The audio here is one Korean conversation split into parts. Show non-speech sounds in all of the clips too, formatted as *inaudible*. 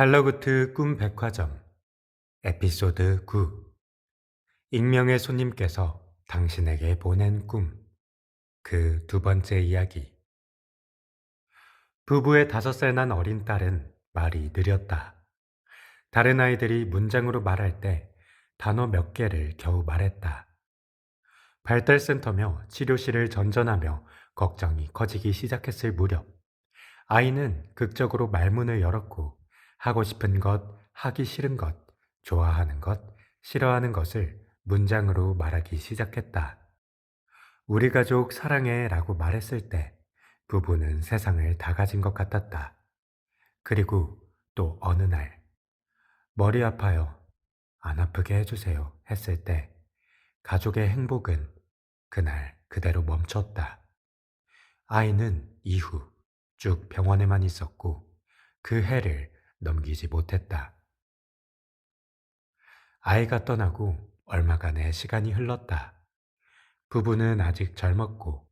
달러구트 꿈 백화점 에피소드 9 익명의 손님께서 당신에게 보낸 꿈 그 두 번째 이야기 부부의 다섯 살 난 어린 딸은 말이 느렸다. 다른 아이들이 문장으로 말할 때 단어 몇 개를 겨우 말했다. 발달센터며 치료실을 전전하며 걱정이 커지기 시작했을 무렵 아이는 극적으로 말문을 열었고 하고 싶은 것, 하기 싫은 것, 좋아하는 것, 싫어하는 것을 문장으로 말하기 시작했다. 우리 가족 사랑해 라고 말했을 때 부부는 세상을 다 가진 것 같았다. 그리고 또 어느 날, 머리 아파요. 안 아프게 해주세요. 했을 때 가족의 행복은 그날 그대로 멈췄다. 아이는 이후 쭉 병원에만 있었고 그 해를 넘기지 못했다. 아이가 떠나고 얼마간의 시간이 흘렀다. 부부는 아직 젊었고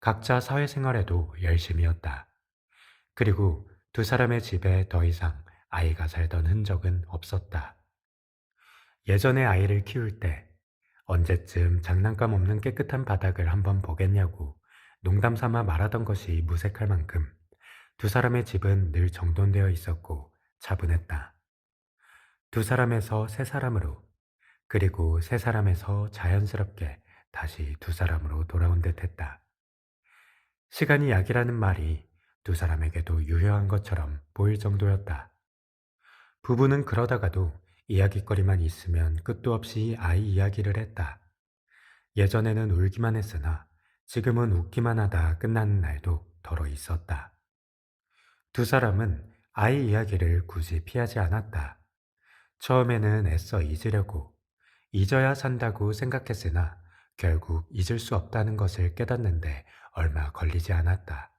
각자 사회생활에도 열심이었다. 그리고 두 사람의 집에 더 이상 아이가 살던 흔적은 없었다. 예전에 아이를 키울 때 언제쯤 장난감 없는 깨끗한 바닥을 한번 보겠냐고 농담 삼아 말하던 것이 무색할 만큼 두 사람의 집은 늘 정돈되어 있었고 차분했다. 두 사람에서 세 사람으로 그리고 세 사람에서 자연스럽게 다시 두 사람으로 돌아온 듯 했다. 시간이 약이라는 말이 두 사람에게도 유효한 것처럼 보일 정도였다. 부부는 그러다가도 이야기거리만 있으면 끝도 없이 아이 이야기를 했다. 예전에는 울기만 했으나 지금은 웃기만 하다 끝나는 날도 덜어 있었다. 두 사람은 아이 이야기를 굳이 피하지 않았다. 처음에는 애써 잊으려고 잊어야 산다고 생각했으나 결국 잊을 수 없다는 것을 깨닫는데 얼마 걸리지 않았다.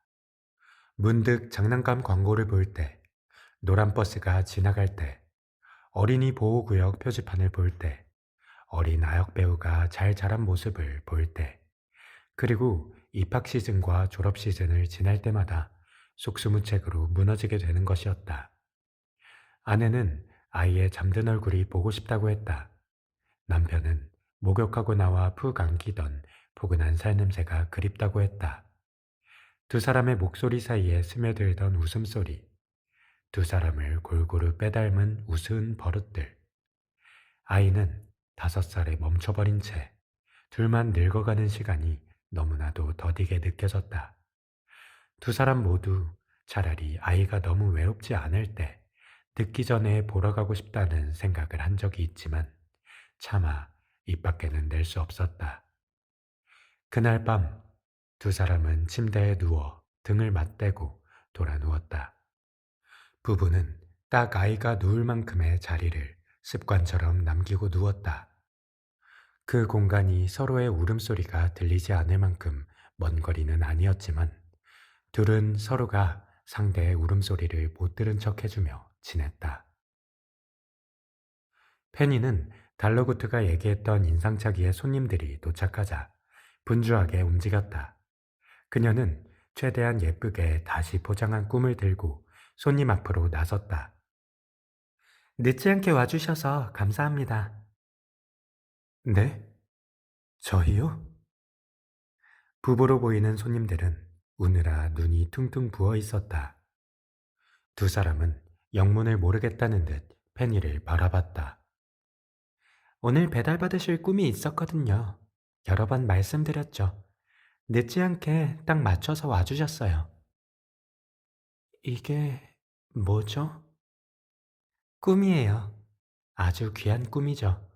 문득 장난감 광고를 볼 때, 노란 버스가 지나갈 때, 어린이 보호구역 표지판을 볼 때, 어린 아역 배우가 잘 자란 모습을 볼 때, 그리고 입학 시즌과 졸업 시즌을 지날 때마다 속수무책으로 무너지게 되는 것이었다. 아내는 아이의 잠든 얼굴이 보고 싶다고 했다. 남편은 목욕하고 나와 푹 안기던 포근한 살냄새가 그립다고 했다. 두 사람의 목소리 사이에 스며들던 웃음소리, 두 사람을 골고루 빼닮은 우스운 버릇들. 아이는 다섯 살에 멈춰버린 채 둘만 늙어가는 시간이 너무나도 더디게 느껴졌다. 두 사람 모두 차라리 아이가 너무 외롭지 않을 때 듣기 전에 보러 가고 싶다는 생각을 한 적이 있지만 차마 입 밖에는 낼 수 없었다. 그날 밤 두 사람은 침대에 누워 등을 맞대고 돌아 누웠다. 부부는 딱 아이가 누울 만큼의 자리를 습관처럼 남기고 누웠다. 그 공간이 서로의 울음소리가 들리지 않을 만큼 먼 거리는 아니었지만 둘은 서로가 상대의 울음소리를 못 들은 척 해주며 지냈다. 페니는 달러구트가 얘기했던 인상착의의 손님들이 도착하자 분주하게 움직였다. 그녀는 최대한 예쁘게 다시 포장한 꿈을 들고 손님 앞으로 나섰다. 늦지 않게 와주셔서 감사합니다. 네? 저희요? 부부로 보이는 손님들은 우느라 눈이 퉁퉁 부어 있었다. 두 사람은 영문을 모르겠다는 듯 페니를 바라봤다. 오늘 배달받으실 꿈이 있었거든요. 여러 번 말씀드렸죠. 늦지 않게 딱 맞춰서 와주셨어요. 이게 뭐죠? 꿈이에요. 아주 귀한 꿈이죠.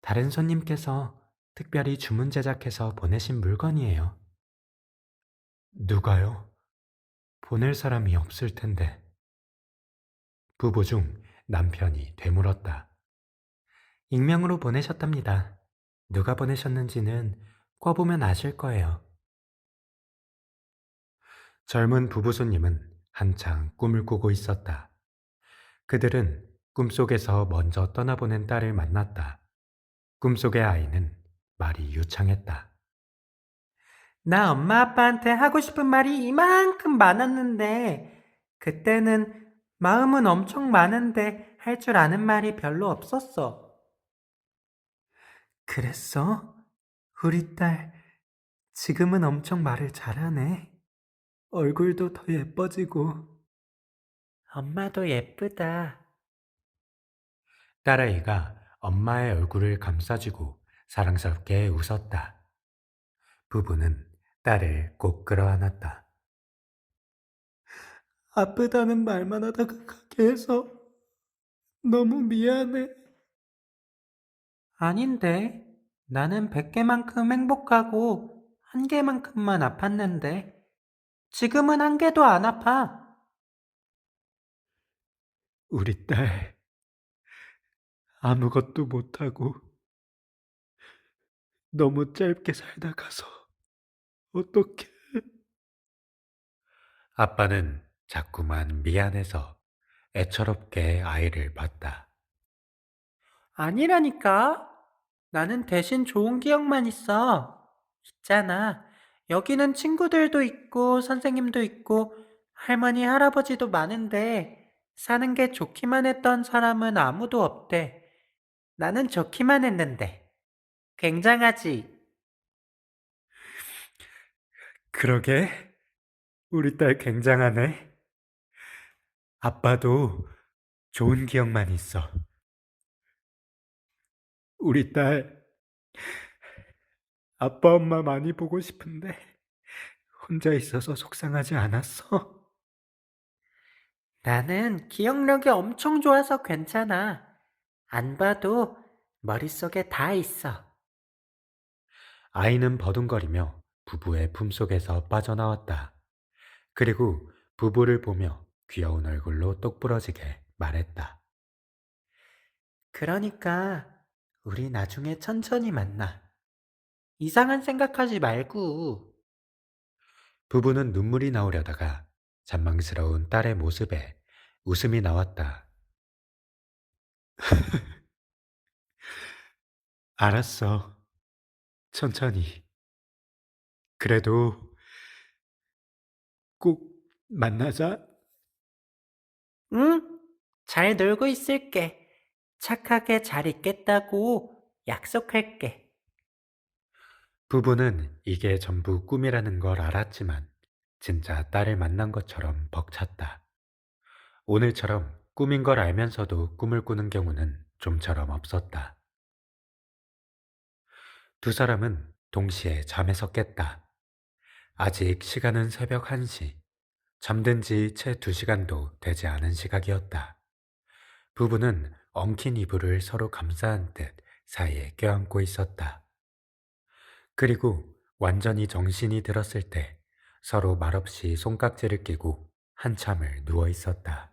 다른 손님께서 특별히 주문 제작해서 보내신 물건이에요. 누가요? 보낼 사람이 없을 텐데. 부부 중 남편이 되물었다. 익명으로 보내셨답니다. 누가 보내셨는지는 꿔보면 아실 거예요. 젊은 부부 손님은 한창 꿈을 꾸고 있었다. 그들은 꿈속에서 먼저 떠나보낸 딸을 만났다. 꿈속의 아이는 말이 유창했다. 나 엄마 아빠한테 하고 싶은 말이 이만큼 많았는데, 그때는 마음은 엄청 많은데 할 줄 아는 말이 별로 없었어. 그랬어? 우리 딸, 지금은 엄청 말을 잘하네. 얼굴도 더 예뻐지고. 엄마도 예쁘다. 딸아이가 엄마의 얼굴을 감싸주고 사랑스럽게 웃었다. 부부는 딸을 꼭 끌어안았다. 아프다는 말만 하다가 가게 해서 너무 미안해. 아닌데, 나는 100개만큼 행복하고 한 개만큼만 아팠는데, 지금은 한 개도 안 아파. 우리 딸, 아무것도 못하고 너무 짧게 살다 가서 어떡해. 아빠는 자꾸만 미안해서 애처롭게 아이를 봤다. 아니라니까. 나는 대신 좋은 기억만 있어. 있잖아. 여기는 친구들도 있고, 선생님도 있고, 할머니, 할아버지도 많은데, 사는 게 좋기만 했던 사람은 아무도 없대. 나는 좋기만 했는데. 굉장하지? 그러게, 우리 딸 굉장하네. 아빠도 좋은 기억만 있어. 우리 딸, 아빠 엄마 많이 보고 싶은데, 혼자 있어서 속상하지 않았어? 나는 기억력이 엄청 좋아서 괜찮아. 안 봐도 머릿속에 다 있어. 아이는 버둥거리며 부부의 품속에서 빠져나왔다. 그리고 부부를 보며 귀여운 얼굴로 똑부러지게 말했다. 그러니까 우리 나중에 천천히 만나. 이상한 생각하지 말고. 부부는 눈물이 나오려다가 잔망스러운 딸의 모습에 웃음이 나왔다. *laughs* 알았어. 천천히. 그래도 꼭 만나자. 응? 잘 놀고 있을게. 착하게 잘 있겠다고 약속할게. 부부는 이게 전부 꿈이라는 걸 알았지만 진짜 딸을 만난 것처럼 벅찼다. 오늘처럼 꿈인 걸 알면서도 꿈을 꾸는 경우는 좀처럼 없었다. 두 사람은 동시에 잠에서 깼다. 아직 시간은 새벽 1시. 잠든 지 채 2시간도 되지 않은 시각이었다. 부부는 엉킨 이불을 서로 감싸한 듯 사이에 껴안고 있었다. 그리고 완전히 정신이 들었을 때 서로 말없이 손깍지를 끼고 한참을 누워 있었다.